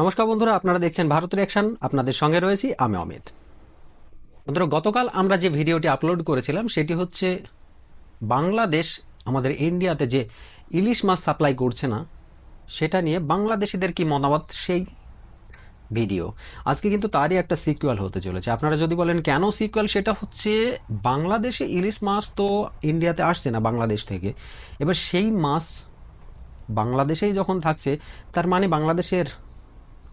নমস্কার বন্ধুরা, আপনারা দেখছেন ভারত রিয়াকশন। আপনাদের সঙ্গে রয়েছি আমি অমিত। বন্ধুরা, গতকাল আমরা যে ভিডিওটি আপলোড করেছিলাম, সেটি হচ্ছে বাংলাদেশ, আমাদের ইন্ডিয়াতে যে ইলিশ মাছ সাপ্লাই করছে না, সেটা নিয়ে বাংলাদেশিদের কি মতামত? সেই ভিডিও। আজকে কিন্তু তারই একটা সিকুয়াল হতে চলেছে। আপনারা যদি বলেন কেন সিকুয়াল সেটা হচ্ছে বাংলাদেশে ইলিশ মাছ তো ইন্ডিয়াতে আসছে না, বাংলাদেশ থেকে। এবার সেই মাছ বাংলাদেশেই যখন থাকছে, তার মানে বাংলাদেশের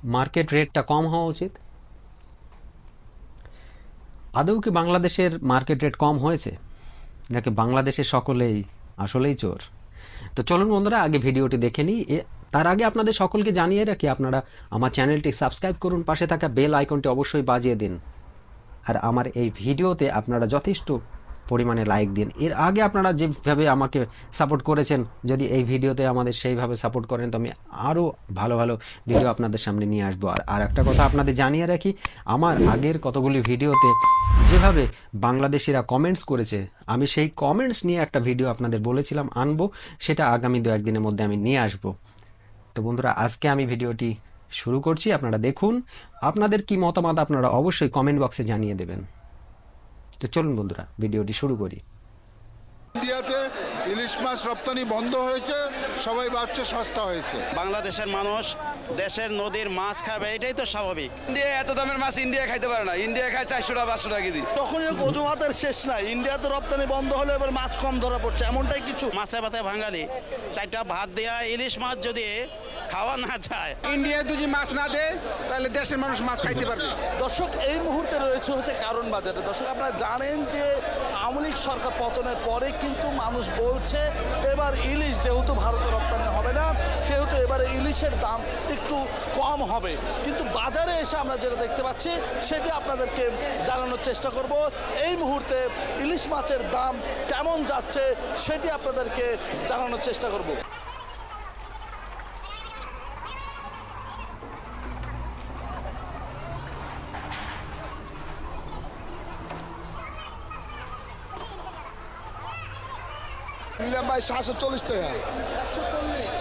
মার্কেট রেটটা কম হওয়া উচিত। আদৌ কি বাংলাদেশের মার্কেট রেট কম হয়েছে? নাকি বাংলাদেশের সকলেই আসলেই চোর? তো চলুন বন্ধুরা, আগে ভিডিওটি দেখে নিই। তার আগে আপনাদের সকলকে জানিয়ে রাখি, আপনারা আমার চ্যানেলটি সাবস্ক্রাইব করুন, পাশে থাকা বেল আইকনটি অবশ্যই বাজিয়ে দিন। আর আমার এই ভিডিওতে আপনারা যথেষ্ট পরিমাণে লাইক দিন। এর আগে আপনারা যেভাবে আমাকে সাপোর্ট করেছেন, যদি এই ভিডিওতে আমাদের সেইভাবে সাপোর্ট করেন, তো আমি আরও ভালো ভালো ভিডিও আপনাদের সামনে নিয়ে আসব। আর আর একটা কথা আপনাদের জানিয়ে রাখি, আমার আগের কতগুলি ভিডিওতে যেভাবে বাংলাদেশিরা কমেন্টস করেছে, আমি সেই কমেন্টস নিয়ে একটা ভিডিও আপনাদের বলেছিলাম, আনব, সেটা আগামী দু একদিনের মধ্যে আমি নিয়ে আসব। তো বন্ধুরা, আজকে আমি ভিডিওটি শুরু করছি। আপনারা দেখুন, আপনাদের কি মতামত আপনারা অবশ্যই কমেন্ট বক্সে জানিয়ে দেবেন। তো চলুন বন্ধুরা, ভিডিওটি শুরু করি। ইন্ডিয়াতে ইলিশ মাছ রপ্তানি বন্ধ হয়েছে সবাই ভাবছে সস্তা হয়েছে। বাংলাদেশের মানুষ দেশের নদীর মাছ খাবে এটাই তো স্বাভাবিক। ইন্ডিয়া এত দামের মাছ ইন্ডিয়া খাইতে পারে না। ইন্ডিয়া খায় চারশো টাকা পাঁচশো টাকা কেজি। তখনই অজুহাতের শেষ নাই। ইন্ডিয়াতে রপ্তানি বন্ধ হলে এবার মাছ কম ধরা পড়ছে। এমনটাই কিছু। মাছে ভাতে ভাঙালি। চারটা ভাত দেয়া ইলিশ মাছ যদি খাওয়া না যায়। ইন্ডিয়ায় যদি মাছ না দেয় তাহলে দেশের মানুষ মাছ খাইতে পারবে। দর্শক এই মুহূর্তে রয়েছে হচ্ছে কারণ বাজারে। দর্শক আপনারা জানেন যে আওয়ামী লীগ সরকার পতনের পরে কিন্তু মানুষ বলছে, এবার ইলিশ যেহেতু ভারতে রপ্তানি হবে না, সেহেতু এবারে ইলিশের দাম একটু কম হবে। কিন্তু বাজারে এসে আমরা যেটা দেখতে পাচ্ছি, সেটি আপনাদেরকে জানানোর চেষ্টা করব। এই মুহূর্তে ইলিশ মাছের দাম কেমন যাচ্ছে, সেটি আপনাদেরকে জানানোর চেষ্টা করব। নিলাম ভাই সাতশো চল্লিশ টাকা।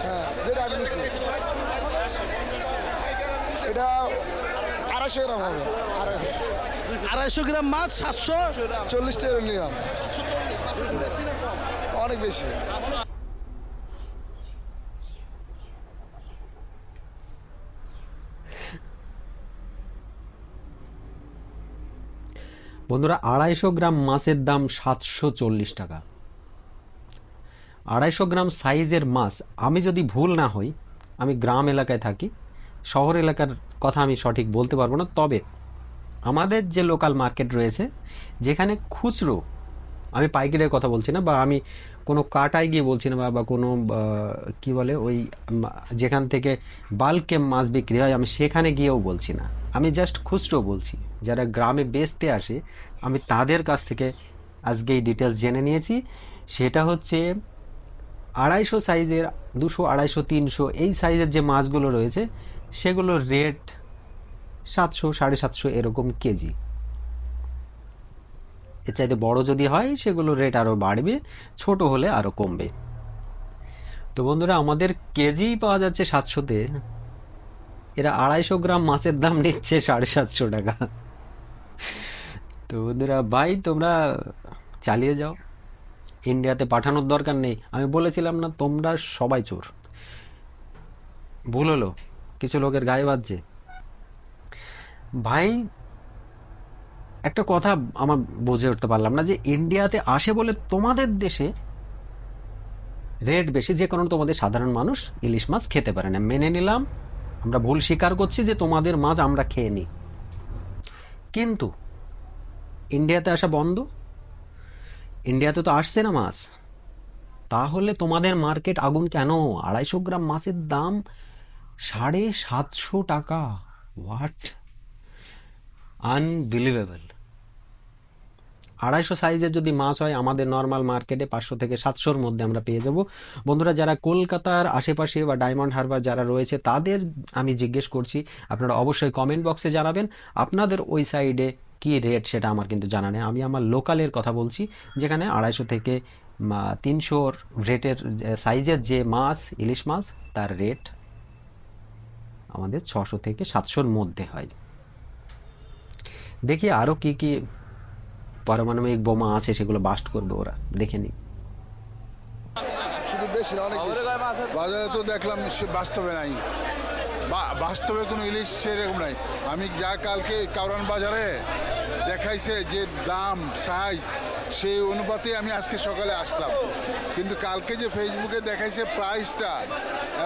হ্যাঁ যেটা আমি নিচ্ছি এটা আড়াইশো গ্রাম হবে। আড়াই আড়াইশো গ্রাম মাছ সাতশো। চল্লিশ টাকা নিলাম। অনেক বেশি। বন্ধুরা আড়াইশো গ্রাম মাছের দাম সাতশো চল্লিশ টাকা। আড়াইশো গ্রাম সাইজের মাছ আমি যদি ভুল না হই, আমি গ্রাম এলাকায় থাকি, শহর এলাকার কথা আমি সঠিক বলতে পারব না, তবে আমাদের যে লোকাল মার্কেট রয়েছে, যেখানে খুচরো, আমি পাইকারের কথা বলছি না, বা আমি কোনো কাটায় গিয়ে বলছি না, বা কোনো কি বলে, ওই যেখান থেকে বাল্কে মাছ বিক্রি হয়, আমি সেখানে গিয়েও বলছি না। আমি জাস্ট খুচরো বলছি। যারা গ্রামে বেচতে আসে, আমি তাদের কাছ থেকে আজকে এই ডিটেলস জেনে নিয়েছি। সেটা হচ্ছে আড়াইশো সাইজের, দুশো, আড়াইশো, তিনশো এই সাইজের যে মাছগুলো রয়েছে, সেগুলোর রেট সাতশো, সাড়ে সাতশো এরকম কেজি। এর চাইতে বড় যদি হয়, সেগুলোর রেট আরও বাড়বে, ছোট হলে আরও কমবে। তো বন্ধুরা, আমাদের কেজি পাওয়া যাচ্ছে সাতশোতে। এরা আড়াইশো গ্রাম মাছের দাম নিচ্ছে সাড়ে সাতশো টাকা। তো বন্ধুরা, ভাই, তোমরা চালিয়ে যাও। ইন্ডিয়াতে পাঠানোর দরকার নেই। আমি বলেছিলাম না, তোমরা সবাই চোর। ভুল হলো। কিছু লোকের গায়ে বাজছে। ভাই, একটা কথা আমার বুঝে উঠতে পারলাম না যে ইন্ডিয়াতে আসে বলে তোমাদের দেশে রেট বেশি, যে কারণে তোমাদের সাধারণ মানুষ ইলিশ মাছ খেতে পারে না। মেনে নিলাম, আমরা ভুল স্বীকার করছি যে তোমাদের মাছ আমরা খেয়ে নিই। কিন্তু ইন্ডিয়াতে আসা বন্ধ? ইন্ডিয়াতে তো আসছে না মাছ। তাহলে তোমাদের মার্কেট আগুন কেন? আড়াইশো গ্রাম মাছের দাম সাড়ে সাতশো টাকা। হোয়াট আনবিলিভেবল আড়াইশো সাইজের যদি মাছ হয়, আমাদের নর্মাল মার্কেটে পাঁচশো থেকে সাতশোর মধ্যে আমরা পেয়ে যাব। বন্ধুরা, যারা কলকাতার আশেপাশে বা ডায়মন্ড হারবার যারা রয়েছে, তাদের আমি জিজ্ঞেস করছি, আপনারা অবশ্যই কমেন্ট বক্সে জানাবেন। আপনাদের ওই সাইডে কি রেট সেটা আমার কিন্তু জানা নেই। আমি আমার লোকালের কথা বলছি, যেখানে আড়াইশো থেকে তিনশোর রেটের সাইজের যে মাছ, ইলিশ মাছ, তার রেট আমাদের ছশো থেকে সাতশোর মধ্যে হয়। দেখি আরও কি কি পারমাণবিক বোমা আছে সেগুলো বাস্ট করবে ওরা। দেখে নিই। বাজারে তো দেখলাম বাস্তবে নাই। বাস্তবে কোনো ইলিশ সেরকম নাই। আমি যা কালকে কাউরান বাজারে দেখাইছে যে দাম সাইজ সেই অনুপাতে আমি আজকে সকালে আসলাম। কিন্তু কালকে যে ফেসবুকে দেখাইছে প্রাইসটা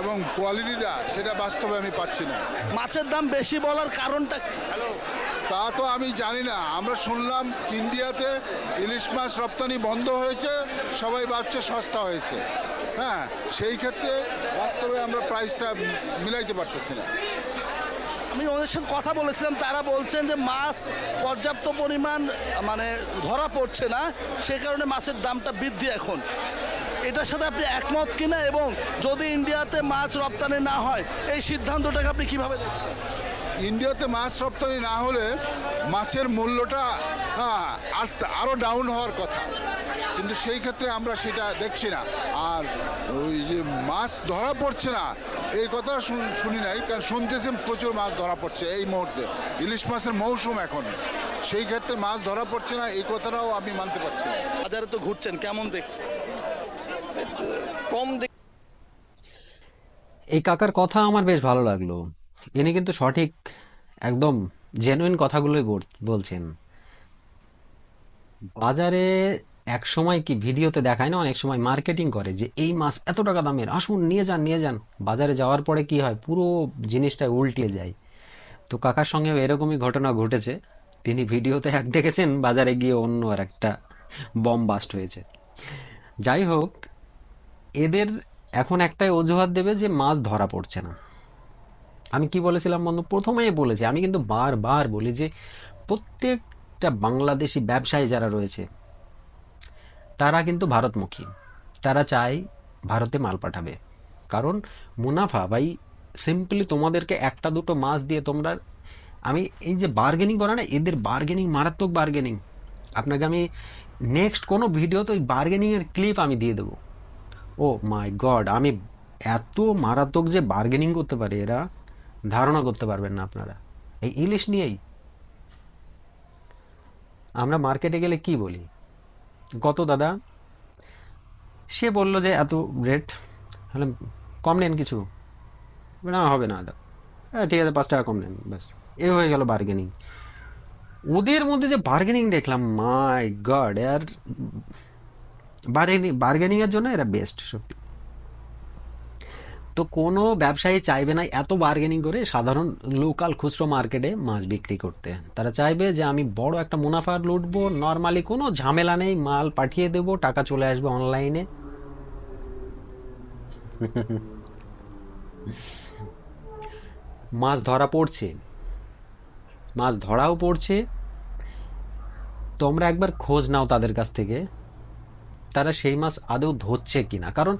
এবং কোয়ালিটিটা সেটা বাস্তবে আমি পাচ্ছি না। মাছের দাম বেশি বলার কারণটা তা তো আমি জানি না। আমরা শুনলাম ইন্ডিয়াতে ইলিশ মাছ রপ্তানি বন্ধ হয়েছে সবাই ভাবছে সস্তা হয়েছে। হ্যাঁ সেই ক্ষেত্রে বাস্তবে আমরা প্রাইসটা মিলাইতে পারতেছি না। আমি ওদের সাথে কথা বলেছিলাম, তারা বলছেন যে মাছ পর্যাপ্ত পরিমাণ মানে ধরা পড়ছে না, সে কারণে মাছের দামটা বৃদ্ধি এখন। এটার সাথে আপনি একমত কিনা এবং যদি ইন্ডিয়াতে মাছ রপ্তানি না হয়, এই সিদ্ধান্তটাকে আপনি কীভাবে দেখছেন? ইন্ডিয়াতে মাছ রপ্তানি না হলে মাছের মূল্যটা হ্যাঁ আর- আরও ডাউন হওয়ার কথা। কিন্তু সেই ক্ষেত্রে আমরা সেটা দেখছি না। আর ওই যে মাছ ধরা পড়ছে না এই কথা শুন- শুনি নাই কারণ শুনতেছি প্রচুর মাছ ধরা পড়ছে এই মুহূর্তে। ইলিশ মাছের মৌসুম এখন সেই ক্ষেত্রে মাছ ধরা পড়ছে না এই কথাটাও আমি মানতে পারছি বাজারে তো ঘুরছেন কেমন দেখছেন? কম দিক এই কাকার কথা আমার বেশ ভালো লাগল। ইনি কিন্তু সঠিক একদম জেনুইন কথাগুলোই বল- বলছেন। বাজারে এক সময় কি ভিডিওতে দেখায় না? অনেক সময় মার্কেটিং করে যে, এই মাছ এত টাকা দামের, আসুন, নিয়ে যান নিয়ে যান। বাজারে যাওয়ার পরে কি হয়? পুরো জিনিসটা উল্টে যায়। তো কাকার সঙ্গেও এরকমই ঘটনা ঘটেছে। তিনি ভিডিওতে এক দেখেছেন, বাজারে গিয়ে অন্য আর একটা বম বাস্ট হয়েছে। যাই হোক, এদের এখন একটাই অজুহাত দেবে যে, মাছ ধরা পড়ছে না। আমি কি বলেছিলাম বন্ধু? প্রথমেই বলেছি, আমি কিন্তু বারবার বলি যে, প্রত্যেকটা বাংলাদেশি ব্যবসায়ী যারা রয়েছে তারা কিন্তু ভারতমুখী। তারা চায় ভারতে মাল পাঠাবে। কারণ, মুনাফা, ভাই সিম্পলি তোমাদেরকে একটা দুটো মাছ দিয়ে তোমরা, আমি এই যে বার্গেনিং করে না, এদের বার্গেনিং মারাত্মক বার্গেনিং আপনাকে আমি নেক্সট কোনো ভিডিওতে ওই বার্গেনিংয়ের ক্লিপ আমি দিয়ে দেবো। ও মাই গড আমি এত মারাত্মক যে বার্গেনিং করতে পারি, এরা ধারণা করতে পারবেন না আপনারা। এই ইলিশ নিয়েই। আমরা মার্কেটে গেলে কি বলি? কত দাদা? সে বলল যে এত রেট হলে কম নেন কিছু। না, হবে না দাদা। হ্যাঁ ঠিক আছে, পাঁচ টাকা কম নেন, ব্যাস। এ হয়ে গেল বার্গেনিং ওদের মধ্যে যে বার্গেনিং দেখলাম মাই গড আর বার্গেনিং বার্গেনিংয়ের জন্য এরা বেস্ট সত্যি। তো কোনো ব্যবসায়ী চাইবে না এত বার্গেনিং করে সাধারণ লোকাল খুচরো মার্কেটে মাছ বিক্রি করতে। তারা চাইবে যে আমি বড় একটা মুনাফা লুটবো নর্মালি কোনো ঝামেলা নেই, মাল পাঠিয়ে দেবো, টাকা চলে আসবে অনলাইনে মাছ ধরা পড়ছে। মাছ ধরাও পড়ছে। তোমরা একবার খোঁজ নাও তাদের কাছ থেকে। তারা সেই মাছ আদৌ ধরছে কিনা? কারণ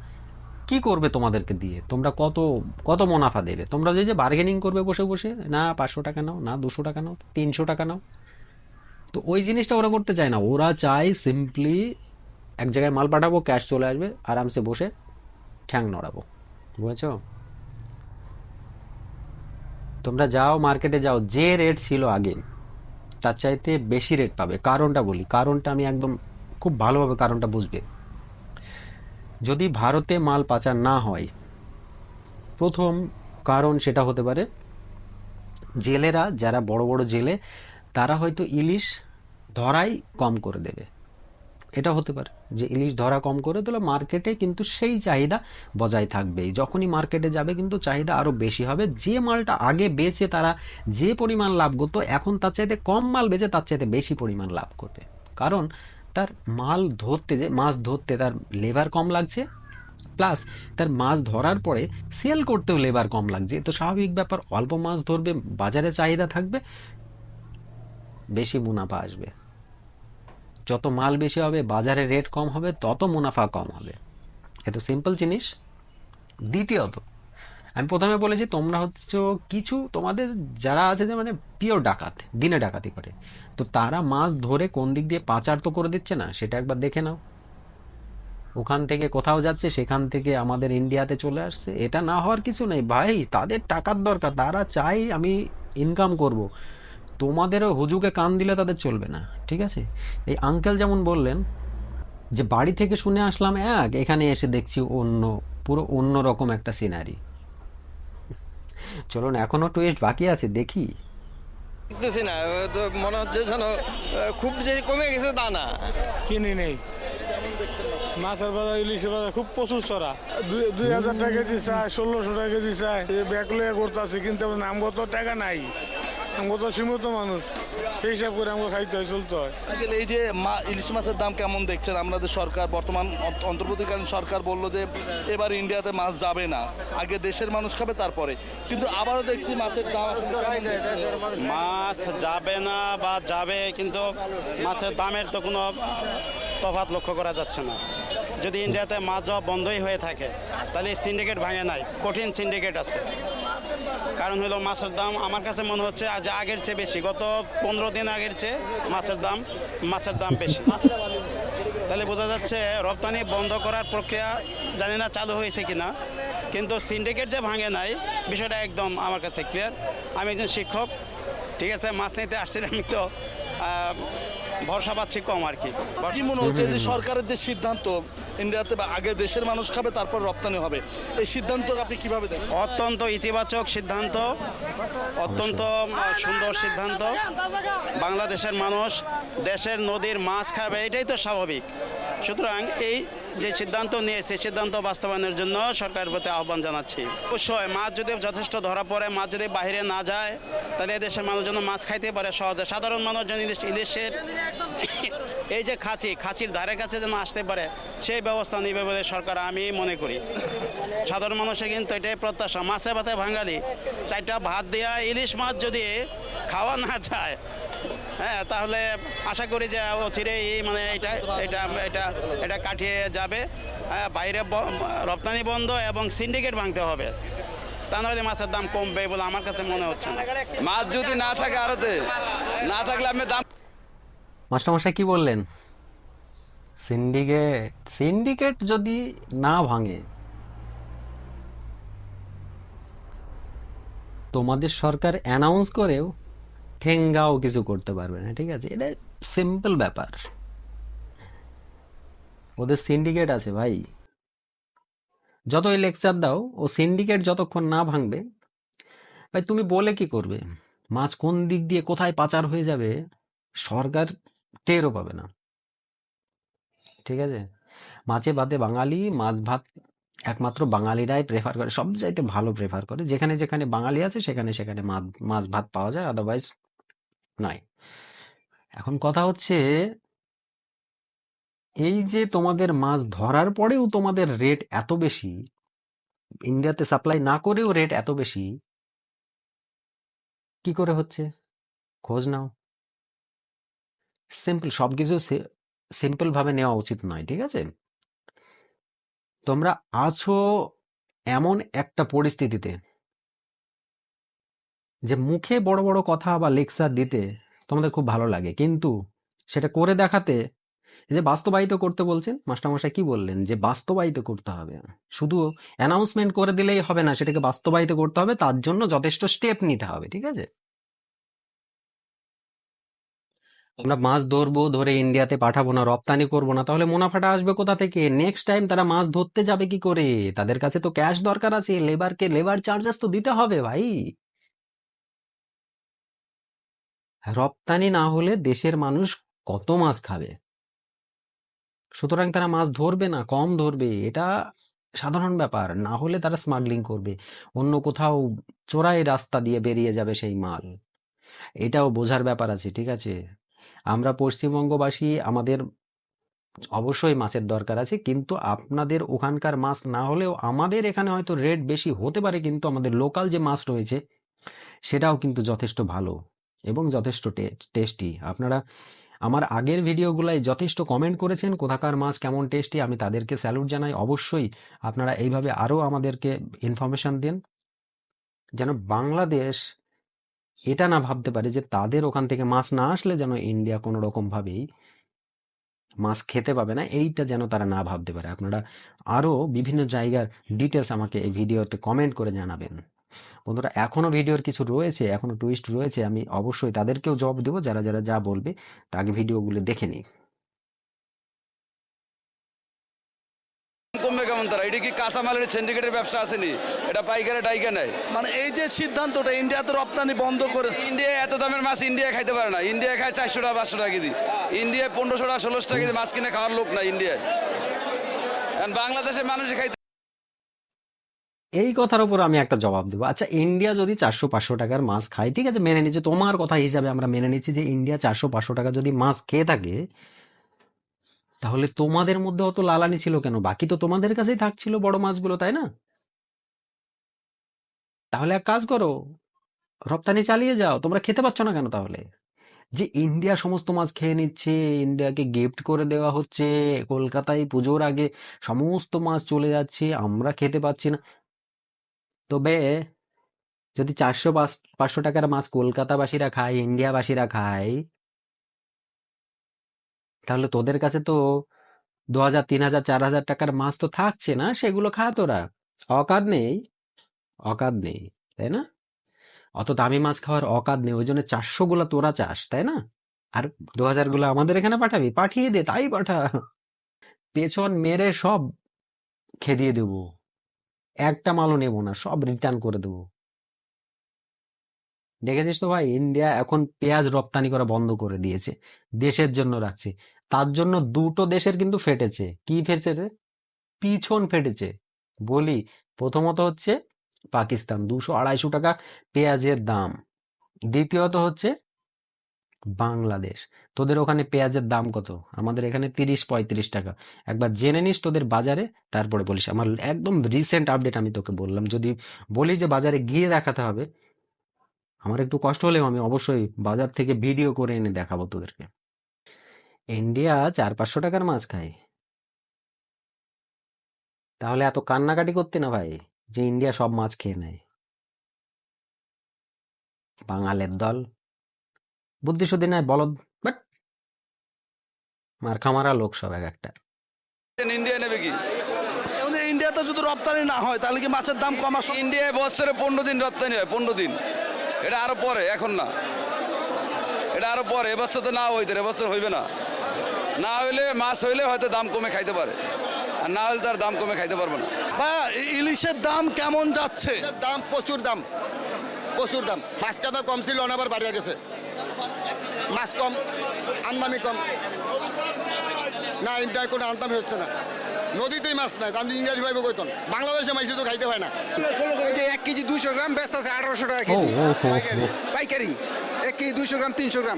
কি করবে তোমাদেরকে দিয়ে? তোমরা কত কত মুনাফা দেবে? তোমরা যে যে বার্গেনিং করবে বসে বসে, না পাঁচশো টাকা নাও, না দুশো টাকা নাও, তিনশো টাকা নাও। তো ওই জিনিসটা ওরা করতে চায় না। ওরা চায় সিম্পলি এক জায়গায় মাল পাঠাবো ক্যাশ চলে আসবে, আরামসে বসে ঠ্যাং নড়াবো। বুঝেছ? তোমরা যাও মার্কেটে যাও, যে রেট ছিল আগে, তার চাইতে বেশি রেট পাবে। কারণটা বলি। কারণটা আমি একদম খুব ভালোভাবে কারণটা বুঝবে। যদি ভারতে মাল পাচার না হয়। প্রথম কারণ সেটা হতে পারে, জেলেরা, যারা বড় বড় জেলে, তারা হয়তো ইলিশ ধরাই কম করে দেবে। এটা হতে পারে যে ইলিশ ধরা কম করে দিলে মার্কেটে কিন্তু সেই চাহিদা বজায় থাকবেই। যখনই মার্কেটে যাবে কিন্তু চাহিদা আরও বেশি হবে। যে মালটা আগে বেচে তারা যে পরিমাণ লাভ করতো, এখন তার চাইতে কম মাল বেচে তার চাইতে বেশি পরিমাণ লাভ করবে। কারণ তার মাল ধরতে যে, মাছ ধরতে তার লেবার কম লাগছে প্লাস তার মাছ ধরার পরে সেল করতেও লেবার কম লাগছে। তো স্বাভাবিক ব্যাপার, অল্প মাছ ধরবে, বাজারে চাহিদা থাকবে, বেশি মুনাফা আসবে। যত মাল বেশি হবে, বাজারে রেট কম হবে, তত মুনাফা কম হবে। এত সিম্পল জিনিস। দ্বিতীয়ত আমি প্রথমে বলেছি, তোমরা হচ্ছে কিছু, তোমাদের যারা আছে যে মানে পিওর ডাকাত, দিনে ডাকাতি করে। তো তারা মাছ ধরে কোন দিক দিয়ে পাচার তো করে দিচ্ছে না, সেটা একবার দেখে নাও। ওখান থেকে কোথাও যাচ্ছে, সেখান থেকে আমাদের ইন্ডিয়াতে চলে আসছে। এটা না হওয়ার কিছু নেই। ভাই, তাদের টাকার দরকার, তারা চাই আমি ইনকাম করব। তোমাদেরও হুজুকে কান দিলে তাদের চলবে না, ঠিক আছে? এই আঙ্কেল যেমন বললেন, যে বাড়ি থেকে শুনে আসলাম, এক, এখানে এসে দেখছি অন্য, পুরো অন্য রকম একটা সিনারি চলুন এখনও টুইস্ট বাকি আছে দেখি। দেখতেছি না তো মনে হচ্ছে যেন খুব যে কমে গেছে তা না। কিনি নেই। মাছের বাজার ইলিশের বাজার খুব প্রচুর চড়া দুই দুই হাজার টাকা কেজি চায় ষোলোশো টাকা কেজি চায় ব্যাগ করতে করতেছে কিন্তু আমগত তো টাকা নাই। আমগত সীমিত মানুষ। সেই হিসাব করে আমাকে খাইতে হয় চলতে হয়। আঙ্কেল, এই যে মা ইলিশ মাছের দাম কেমন দেখছেন? আমাদের সরকার বর্তমান অন্ত- অন্তর্বর্তীকালীন সরকার বলল যে এবার ইন্ডিয়াতে মাছ যাবে না। আগে দেশের মানুষ খাবে তারপরে। কিন্তু আবারও দেখছি মাছের দাম? মাছ যাবে না বা যাবে কিন্তু মাছের দামের তো কোনো তফাৎ লক্ষ্য করা যাচ্ছে না। যদি ইন্ডিয়াতে মাছ যাওয়া বন্ধই হয়ে থাকে তাহলে সিন্ডিকেট ভাঙে নাই। কঠিন সিন্ডিকেট আছে। কারণ হলো মাছের দাম আমার কাছে মনে হচ্ছে আজ আগের চেয়ে বেশি। গত পনেরো দিন আগের চেয়ে মাছের দাম মাছের দাম বেশি। তাহলে বোঝা যাচ্ছে রপ্তানি বন্ধ করার প্রক্রিয়া জানি না চালু হয়েছে কিনা, কিন্তু সিন্ডিকেট যে ভাঙে নাই, বিষয়টা একদম আমার কাছে ক্লিয়ার আমি একজন শিক্ষক, ঠিক আছে, মাছ নিতে আসছিলাম তো ভরসা পাচ্ছি কম আর কি। কি মনে হচ্ছে যে সরকারের যে সিদ্ধান্ত ইন্ডিয়াতে বা আগে দেশের মানুষ খাবে, তারপর রপ্তানি হবে। এই সিদ্ধান্ত আপনি কীভাবে দেখেন? অত্যন্ত ইতিবাচক সিদ্ধান্ত, অত্যন্ত সুন্দর সিদ্ধান্ত। বাংলাদেশের মানুষ দেশের নদীর মাছ খাবে, এটাই তো স্বাভাবিক। সুতরাং এই যে সিদ্ধান্ত নিয়েছে সিদ্ধান্ত বাস্তবায়নের জন্য সরকারের প্রতি আহ্বান জানাচ্ছি। অবশ্যই মাছ যদি যথেষ্ট ধরা পড়ে, মাছ যদি বাইরে না যায়, তাহলে দেশের মানুষ মাছ খাইতে পারে সহজে। সাধারণ মানুষ যেন ইলিশ ইলিশের এই যে খাঁচি, খাঁচির ধারে কাছে যেন আসতে পারে, সেই ব্যবস্থা নেবে বলে সরকার আমি মনে করি। সাধারণ মানুষের কিন্তু এটাই প্রত্যাশা। মাছে ভাতে ভাঙালি, চারটা ভাত দেওয়া ইলিশ মাছ যদি খাওয়া না যায় হ্যাঁ তাহলে আশা করি যে অচিরেই মানে এটা এটা এটা এটা কাটিয়ে যাবে। হ্যাঁ, বাইরে রপ্তানি বন্ধ এবং সিন্ডিকেট ভাঙতে হবে। তা নাহলে মাছের দাম কমবে বলে আমার কাছে মনে হচ্ছে না। মাছ যদি না থাকে আরতে না থাকলে আপনি দাম মাস্টারমশাই কি বললেন? সিন্ডিকেট সিন্ডিকেট যদি না ভাঙে তোমাদের সরকার অ্যানাউন্স করেও ঠেঙ্গাও কিছু করতে পারবে না, ঠিক আছে? এটা সিম্পল ব্যাপার। ওদের সিন্ডিকেট আছে ভাই। যতই লেকচার দাও, ও সিন্ডিকেট যতক্ষণ না ভাঙবে, ভাই তুমি বলে কি করবে? মাছ কোন দিক দিয়ে কোথায় পাচার হয়ে যাবে, সরকার টেরও পাবে না। ঠিক আছে? মাছে ভাতে বাঙালি, মাছ ভাত একমাত্র বাঙালিরাই প্রেফার করে সব চাইতে ভালো প্রেফার করে। যেখানে যেখানে বাঙালি আছে, সেখানে সেখানে মাছ মাছ ভাত পাওয়া যায় আদারওয়াইজ নাই। এখন কথা হচ্ছে এই যে তোমাদের মাছ ধরার পরেও তোমাদের রেট এত বেশি ইন্ডিয়াতে সাপ্লাই না করেও রেট এত বেশি, কি করে হচ্ছে? খোঁজ নাও। সিম্পল সবকিছু সিম্পল ভাবে নেওয়া উচিত নয়, ঠিক আছে? তোমরা আছো এমন একটা পরিস্থিতিতে যে মুখে বড় বড় কথা বা লেকচার দিতে তোমাদের খুব ভালো লাগে। কিন্তু সেটা করে দেখাতে যে বাস্তবায়িত করতে বলছেন, মাস্টারমশাই কি বললেন? যে বাস্তবায়িত করতে হবে। শুধু অ্যানাউন্সমেন্ট করে দিলেই হবে না, সেটাকে বাস্তবায়িত করতে হবে, তার জন্য যথেষ্ট স্টেপ নিতে হবে, ঠিক আছে? আমরা মাছ ধরবো, ধরে ইন্ডিয়াতে পাঠাবো না, রপ্তানি করব না, তাহলে মুনাফাটা আসবে কোথা থেকে? নেক্সট টাইম তারা মাছ ধরতে যাবে কি করে? তাদের কাছে তো ক্যাশ দরকার আছে লেবারকে লেবার চার্জেস তো দিতে হবে ভাই। রপ্তানি না হলে দেশের মানুষ কত মাছ খাবে? সুতরাং তারা মাছ ধরবে না, কম ধরবে, এটা সাধারণ ব্যাপার। না হলে তারা স্মাগলিং করবে। অন্য কোথাও চোরাই রাস্তা দিয়ে বেরিয়ে যাবে সেই মাল। এটাও বোঝার ব্যাপার আছে, ঠিক আছে? আমরা পশ্চিমবঙ্গবাসী, আমাদের অবশ্যই মাছের দরকার আছে, কিন্তু আপনাদের ওখানকার মাছ না হলেও আমাদের এখানে হয়তো রেট বেশি হতে পারে, কিন্তু আমাদের লোকাল যে মাছ রয়েছে, সেটাও কিন্তু যথেষ্ট ভালো। এবং যথেষ্ট টেস্টি আপনারা আমার আগের ভিডিওগুলাই যথেষ্ট কমেন্ট করেছেন, কোথাকার মাছ কেমন টেস্টি আমি তাদেরকে স্যালুট জানাই। অবশ্যই আপনারা এইভাবে আরও আমাদেরকে ইনফরমেশন দিন। যেন বাংলাদেশ এটা না ভাবতে পারে যে তাদের ওখান থেকে মাছ না আসলে যেন ইন্ডিয়া কোনো রকমভাবেই মাছ খেতে পাবে না। এইটা যেন তারা না ভাবতে পারে। আপনারা আরও বিভিন্ন জায়গার ডিটেলস আমাকে এই ভিডিওতে কমেন্ট করে জানাবেন। বন্ধুরা এখনও ভিডিওর কিছু রয়েছে এখনও টুইস্ট রয়েছে আমি অবশ্যই তাদেরকেও জবাব দেবো যারা যারা যা বলবে তাকে আগে ভিডিওগুলো দেখে নিই। কমবে কেমন তারা? এটা কি কাঁচামালের সিন্ডিকেটের ব্যবসা আসেনি? এটা পাইকারে টাইকা নেয়। মানে এই যে সিদ্ধান্তটা ইন্ডিয়াতে রপ্তানি বন্ধ করে ইন্ডিয়া এত দামের মাছ ইন্ডিয়া খাইতে পারে না। ইন্ডিয়া খায় চারশো টাকা পাঁচশো টাকা কেজি। পনেরোশো টাকা ষোলোশো টাকা কেজি মাছ কিনে খাওয়ার লোক না ইন্ডিয়ায় বাংলাদেশের মানুষ খাইতে এই কথার উপর আমি একটা জবাব দেবো। আচ্ছা ইন্ডিয়া যদি চারশো পাঁচশো টাকার মাছ খায়, ঠিক আছে, মেনে নিচ্ছি, তোমার কথা হিসাবে আমরা মেনে নিচ্ছি যে ইন্ডিয়া চারশো পাঁচশো টাকা যদি মাছ খেয়ে থাকে, তাহলে তোমাদের মধ্যে অত লালানি ছিল কেন? বাকি তো তোমাদের কাছেই থাকছিল বড় মাছগুলো, তাই না? তাহলে এক কাজ করো, রপ্তানি চালিয়ে যাও, তোমরা খেতে পাচ্ছ না কেন তাহলে? যে ইন্ডিয়া সমস্ত মাছ খেয়ে নিচ্ছে ইন্ডিয়াকে গিফট করে দেওয়া হচ্ছে, কলকাতায় পুজোর আগে সমস্ত মাছ চলে যাচ্ছে, আমরা খেতে পাচ্ছি না। তবে যদি চারশো পাঁচশো টাকার মাছ কলকাতাবাসীরা খায়, ইন্ডিয়াবাসীরা খায়, তাহলে তোদের কাছে তো দু হাজার তিন হাজার চার হাজার টাকার মাছ তো থাকছে না, সেগুলো খা তোরা। অকাদ নেই অকাদ নেই, তাই না? অত দামি মাছ খাওয়ার অকাদ নেই ওই জন্য চারশো গুলা তোরা চাস, তাই না? আর দু হাজারগুলো আমাদের এখানে পাঠাবি, পাঠিয়ে দে, তাই পাঠা। পেছন মেরে সব খেদিয়ে দেবো। একটা মালও নেব না, সব রিটার্ন করে দেবো। দেখেছিস তো ভাই ইন্ডিয়া এখন পেঁয়াজ রপ্তানি করা বন্ধ করে দিয়েছে, দেশের জন্য রাখছে। তার জন্য দুটো দেশের কিন্তু ফেটেছে। কি ফেটেছে পিছন ফেটেছে। বলি, প্রথমত হচ্ছে পাকিস্তান, দুশো আড়াইশো টাকা পেঁয়াজের দাম। দ্বিতীয়ত হচ্ছে বাংলাদেশ। তোদের ওখানে পেঁয়াজের দাম কত? আমাদের এখানে তিরিশ পঁয়ত্রিশ টাকা। একবার জেনে নিস তোদের বাজারে, তারপরে বলিস। আমার একদম রিসেন্ট আপডেট আমি তোকে বললাম। যদি বলি যে বাজারে গিয়ে দেখাতে হবে, আমার একটু কষ্ট হলেও আমি অবশ্যই বাজার থেকে ভিডিও করে এনে দেখাবো তোদেরকে। ইন্ডিয়া চার পাঁচশো টাকার মাছ খায়। তাহলে এত কান্নাকাটি করতে না ভাই, যে ইন্ডিয়া সব মাছ খেয়ে নেয়। বাঙালের দল। বুদ্ধি শুদ্ধি নাই বলদ বাট মার খামারা লোক সব এক একটা। ইন্ডিয়া নেবে কি? ইন্ডিয়াতে যদি রপ্তানি না হয় তাহলে কি মাছের দাম কমা সম্ভব? ইন্ডিয়ায় বছরে পনেরো দিন রপ্তানি হয় পনেরো দিন। এটা আরও পরে এখন না। এটা আরও পরে এবছর তো না হইতে এবছর হইবে না। না হইলে মাছ হইলে হয়তো দাম কমে খাইতে পারে। আর না হইলে তার দাম কমে খাইতে পারবে না। বা ইলিশের দাম কেমন যাচ্ছে? দাম প্রচুর দাম। প্রচুর দাম। মাছ কাদা কম ছিল? আবার বাড়িয়ে গেছে। মাছ কম আমদামি কম। না ইন্ডিয়ায় কোনো আমদামি হচ্ছে না। নদীতেই মাছ নাই আমি ইন্ডিয়ার ভাইবে কইতন। বাংলাদেশে মাইসে তো খাইতে হয় না। ওই যে এক কেজি দুইশো গ্রাম ব্যস্ত আছে আঠারোশো টাকা কেজি। পাইকারি এক কেজি দুইশো গ্রাম তিনশো গ্রাম।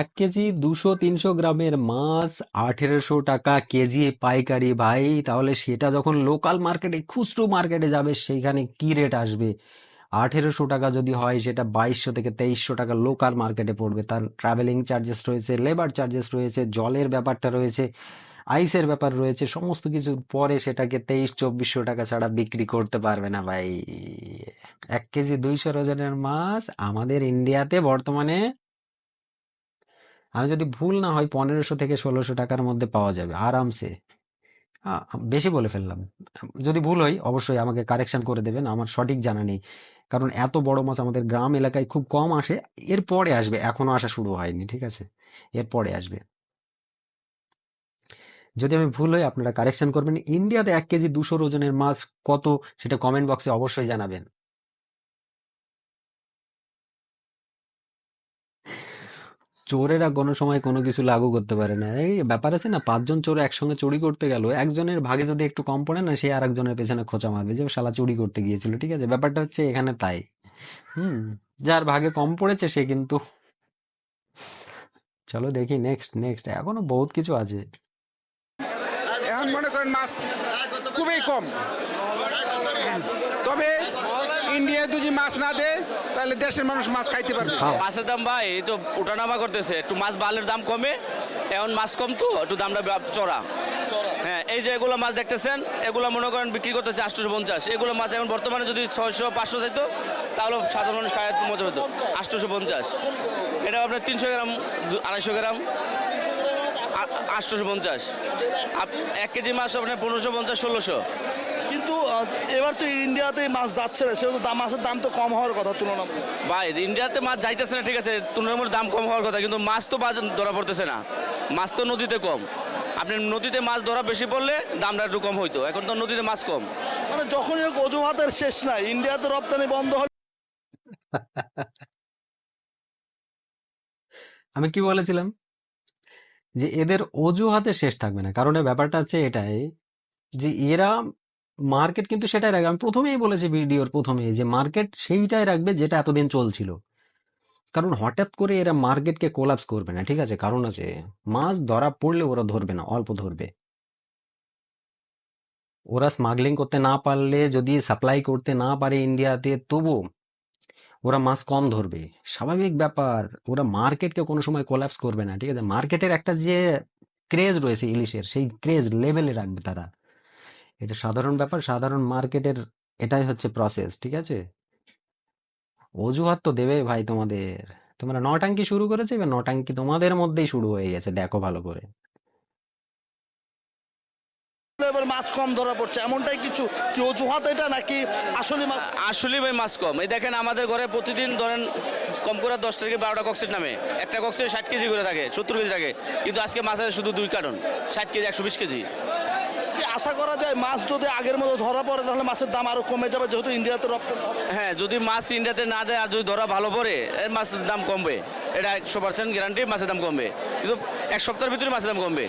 এক কেজি দুশো তিনশো গ্রামের মাছ আঠেরোশো টাকা কেজি পাইকারি ভাই। তাহলে সেটা যখন লোকাল মার্কেটে খুচরো মার্কেটে যাবে সেইখানে কি রেট আসবে? আঠেরোশো টাকা যদি হয়, সেটা বাইশশো থেকে তেইশশো টাকা লোকাল মার্কেটে পড়বে। তার ট্রাভেলিং চার্জেস রয়েছে লেবার চার্জেস রয়েছে, জলের ব্যাপারটা রয়েছে আইসের ব্যাপার রয়েছে, সমস্ত কিছুর পরে সেটাকে তেইশ, চব্বিশশো টাকা ছাড়া বিক্রি করতে পারবে না ভাই। এক কেজি দুইশো ওজনের মাছ আমাদের ইন্ডিয়াতে বর্তমানে, আমি যদি ভুল না হয়, পনেরোশো থেকে ষোলোশো টাকার মধ্যে পাওয়া যাবে, আরামসে। বেশি বলে ফেললাম। যদি ভুল হয়, অবশ্যই আমাকে কারেকশন করে দেবেন, আমার সঠিক জানা নেই। কারণ এত বড় মাছ আমাদের গ্রাম এলাকায় খুব কম আসে। এর পরে আসবে, এখনও আসা শুরু হয়নি, ঠিক আছে? এর পরে আসবে। যদি আমি ভুল হই, আপনারা কারেকশন করবেন। ইন্ডিয়াতে এক কেজি দুশো ওজনের মাছ কত, সেটা কমেন্ট বক্সে অবশ্যই জানাবেন। চোরেরা কোনো সময় কোনো কিছু লাগু করতে পারে না। এই ব্যাপার আছে না, পাঁচজন চোর একসঙ্গে চুরি করতে গেল, একজনের ভাগে যদি একটু কম পড়ে না, সে আর একজনের পেছনে খোঁচা মারবে যে শালা চুরি করতে গিয়েছিল। ঠিক আছে? ব্যাপারটা হচ্ছে এখানে তাই। হুম, যার ভাগে কম পড়েছে সে কিন্তু চলো দেখি নেক্সট নেক্সট এখনও বহুত কিছু আছে। এখন মনে করেন মাছ খুবই কম। ইন্ডিয়ায় যদি মাছ না দেয়, তাহলে দেশের মানুষ মাছ খাইতে পারবে। মাছের দাম ভাই, এই তো ওঠানামা করতেছে। একটু মাছ বালের দাম কমে, এখন মাছ কম তো, একটু দামটা চড়া। হ্যাঁ এই যে এগুলো মাছ দেখতেছেন, এগুলো মনে করেন বিক্রি করতেছে আটশোশো পঞ্চাশ। এগুলো মাছ এখন বর্তমানে যদি ছয়শো, পাঁচশো যেত তাহলে সাধারণ মানুষ খায় মজা পেত আটশোশো পঞ্চাশ। এটা আপনার তিনশো গ্রাম আড়াইশো গ্রাম। আটশোশো পঞ্চাশ। এক কেজি মাছ আপনার পনেরোশো পঞ্চাশ, ষোলোশো। কিন্তু এবার তো ইন্ডিয়াতে মাছ যাচ্ছে না সেহেতু দাম মাছের দাম তো কম হওয়ার কথা তুলনামূলক। ভাই ইন্ডিয়াতে মাছ যাইতেছে না ঠিক আছে তুলনামূলক দাম কম হওয়ার কথা কিন্তু মাছ তো বাজার ধরা পড়তেছে না। মাছ তো নদীতে কম। আপনি নদীতে মাছ ধরা বেশি পড়লে দামটা একটু কম হইতো এখন তো নদীতে মাছ কম। মানে যখনই হোক অজুহাতের শেষ নাই ইন্ডিয়াতে রপ্তানি বন্ধ হলে আমি কি বলেছিলাম? যে এদের অজুহাতে শেষ থাকবে না কারণ ব্যাপারটা হচ্ছে এটাই যে এরা মার্কেট কিন্তু সেটাই রাখবে। আমি প্রথমেই বলেছি ভিডিওর প্রথমেই যে মার্কেট সেইটাই রাখবে যেটা এতদিন চলছিল। কারণ হঠাৎ করে এরা মার্কেটকে কোলাপস করবে না, ঠিক আছে? কারণ আছে, মাছ ধরা পড়লে ওরা ধরবে না, অল্প ধরবে। ওরা স্মাগলিং করতে না পারলে, যদি সাপ্লাই করতে না পারে ইন্ডিয়াতে তবু ওরা মাছ কম ধরবে। স্বাভাবিক ব্যাপার, ওরা মার্কেটকে কোনো সময় কোলাপস করবে না, ঠিক আছে? মার্কেটের একটা যে ক্রেজ রয়েছে ইলিশের, সেই ক্রেজ লেভেলে রাখবে তারা। এটা সাধারণ ব্যাপার সাধারণ মার্কেটের এটাই হচ্ছে প্রসেস ঠিক আছে? অজুহাত তো দেবে ভাই তোমাদের। তোমরা নটাঙ্কি শুরু করেছে এবার নটাঙ্কি তোমাদের মধ্যেই শুরু হয়ে গেছে দেখো ভালো করে। এবার মাছ কম ধরা পড়ছে এমনটাই কিছু কি অজুহাত এটা নাকি আসলে মাছ আসলে ভাই মাছ কম। এই দেখেন আমাদের ঘরে প্রতিদিন ধরেন কম করে দশ থেকে বারোটা কক্সের নামে। একটা কক্সে ষাট কেজি করে থাকে সত্তর কেজি থাকে। কিন্তু আজকে মাছ আছে শুধু দুই কার্টন ষাট কেজি একশো বিশ কেজি। কি আশা করা যায় মাছ যদি আগের মতো ধরা পড়ে তাহলে মাছের দাম আরও কমে যাবে যেহেতু ইন্ডিয়াতে রপ্তানি হবে? হ্যাঁ যদি মাছ ইন্ডিয়াতে না দেয় আর যদি ধরা ভালো পড়ে এর মাছের দাম কমবে। এটা একশো পার্সেন্ট গ্যারান্টি মাছের দাম কমবে। কিন্তু এক সপ্তাহের ভিতরে মাছের দাম কমবে।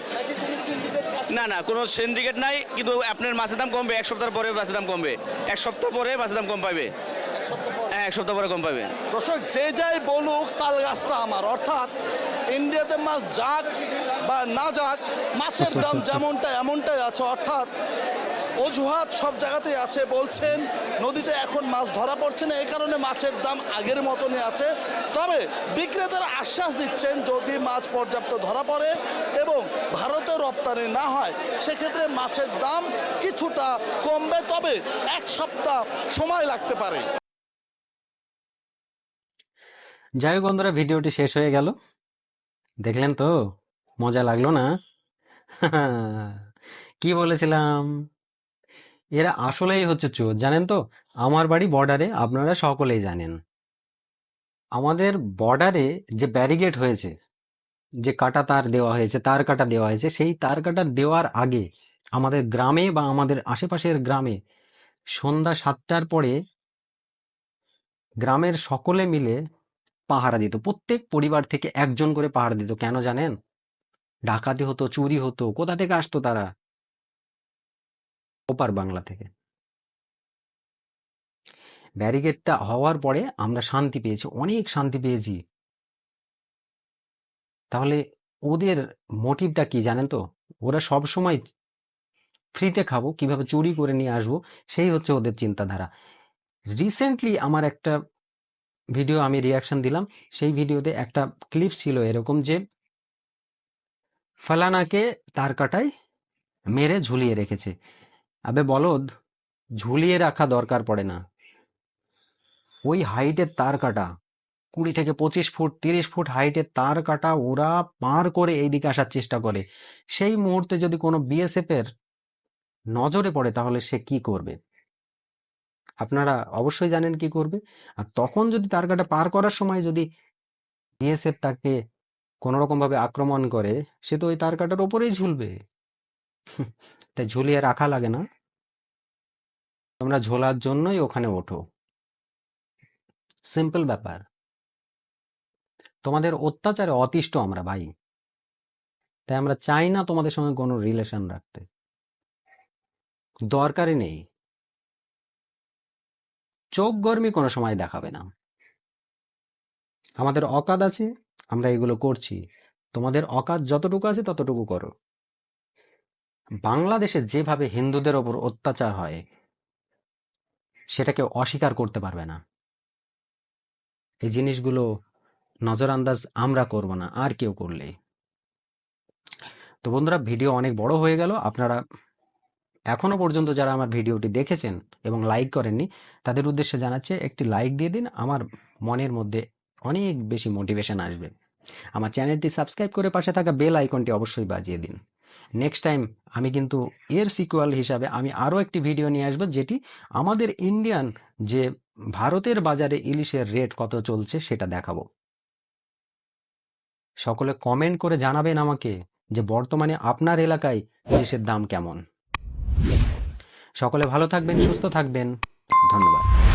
না না কোনো সিন্ডিকেট নাই কিন্তু আপনার মাছের দাম কমবে এক সপ্তাহ পরে মাছের দাম কমবে। এক সপ্তাহ পরে মাছের দাম কম পাবে হ্যাঁ এক সপ্তাহ পরে কম পাবে দর্শক যে যাই বলুক তাল গাছটা আমার। অর্থাৎ ইন্ডিয়াতে মাছ যাক না যাক, মাছের দাম যেমনটা এমনটাই আছে, অর্থাৎ অজুহাত সব জায়গাতেই আছে বলছেন, নদীতে এখন মাছ ধরা পড়ছে না, এই কারণে মাছের দাম আগের মতনই আছে। তবে বিক্রেতারা আশ্বাস দিচ্ছেন, যদি মাছ পর্যাপ্ত ধরা পড়ে এবং ভারতে রপ্তানি না হয়, সেক্ষেত্রে মাছের দাম কিছুটা কমবে, তবে এক সপ্তাহ সময় লাগতে পারে। যাই হোক বন্ধুরা, ভিডিওটি শেষ হয়ে গেল। দেখলেন তো? মজা লাগল না? কি বলেছিলাম? এরা আসলেই হচ্ছে চোর, জানেন তো? আমার বাড়ি বর্ডারে আপনারা সকলেই জানেন। আমাদের বর্ডারে যে ব্যারিগেড হয়েছে, যে কাটা তার দেওয়া হয়েছে, তার কাটা দেওয়া হয়েছে, সেই তার কাটা দেওয়ার আগে আমাদের গ্রামে বা আমাদের আশেপাশের গ্রামে সন্ধ্যা সাতটার পরে গ্রামের সকলে মিলে পাহারা দিত। প্রত্যেক পরিবার থেকে একজন করে পাহারা দিত। কেন জানেন? ডাকাতি হতো, চুরি হতো, কোথা থেকে আসতো তারা? ওপার বাংলা থেকে। ব্যারিকেডটা হওয়ার পরে আমরা শান্তি পেয়েছি, অনেক শান্তি পেয়েছি। তাহলে ওদের মোটিভটা কি জানেন তো? ওরা সব সময় ফ্রিতে খাব, কীভাবে চুরি করে নিয়ে আসব, সেই হচ্ছে ওদের চিন্তাধারা। রিসেন্টলি আমার একটা ভিডিও আমি রিয়াকশন দিলাম, সেই ভিডিওতে একটা ক্লিপ ছিল এরকম যে ফালানাকে তার কাটায় মেরে ঝুলিয়ে রেখেছে। আবে বলদ, ঝুলিয়ে রাখা দরকার পড়ে না। ওই হাইটের তার কাটা, কুড়ি থেকে পঁচিশ ফুট, তিরিশ ফুট হাইটের তার কাটা ওরা পার করে এইদিকে আসার চেষ্টা করে। সেই মুহূর্তে যদি কোনো বিএসএফ এর নজরে পড়ে তাহলে সে কি করবে? আপনারা অবশ্যই জানেন কি করবে। আর তখন যদি তার কাটা পার করার সময় যদি বিএসএফ তাকে কোনো রকম ভাবে আক্রমণ করে, সে তো ওই তার কাটার ওপরেই ঝুলবে। তাই ঝুলিয়ে রাখা লাগে না। তোমরা ঝোলার জন্যই ওখানে ওঠো। সিম্পল ব্যাপার। তোমাদের অত্যাচারে অতিষ্ঠ আমরা ভাই। তাই আমরা চাই না তোমাদের সঙ্গে কোনো রিলেশন রাখতে। দরকারই নেই। চোখ গরমি কোনো সময় দেখাবে না। আমাদের অকাদ আছে। আমরা এগুলো করছি। তোমাদের অকাদ যতটুকু আছে ততটুকু করো। বাংলাদেশে যেভাবে হিন্দুদের ওপর অত্যাচার হয়, সেটাকে অস্বীকার করতে পারবে না। এই জিনিসগুলো নজরআন্দাজ আমরা করব না, আর কেউ করলে। তো বন্ধুরা, ভিডিও অনেক বড় হয়ে গেল। আপনারা এখনও পর্যন্ত যারা আমার ভিডিওটি দেখেছেন এবং লাইক করেননি, তাদের উদ্দেশ্যে জানাচ্ছে, একটি লাইক দিয়ে দিন। আমার মনের মধ্যে অনেক বেশি মোটিভেশন আসবে। আমার চ্যানেলটি সাবস্ক্রাইব করে পাশে থাকা বেল আইকনটি অবশ্যই বাজিয়ে দিন। নেক্সট টাইম আমি কিন্তু এর সিকুয়াল হিসাবে আমি আরও একটি ভিডিও নিয়ে আসব, যেটি আমাদের ইন্ডিয়ান যে ভারতের বাজারে ইলিশের রেট কত চলছে সেটা দেখাবো। সকলে কমেন্ট করে জানাবেন আমাকে যে বর্তমানে আপনার এলাকায় ইলিশের দাম কেমন। সকলে ভালো থাকবেন, সুস্থ থাকবেন। ধন্যবাদ।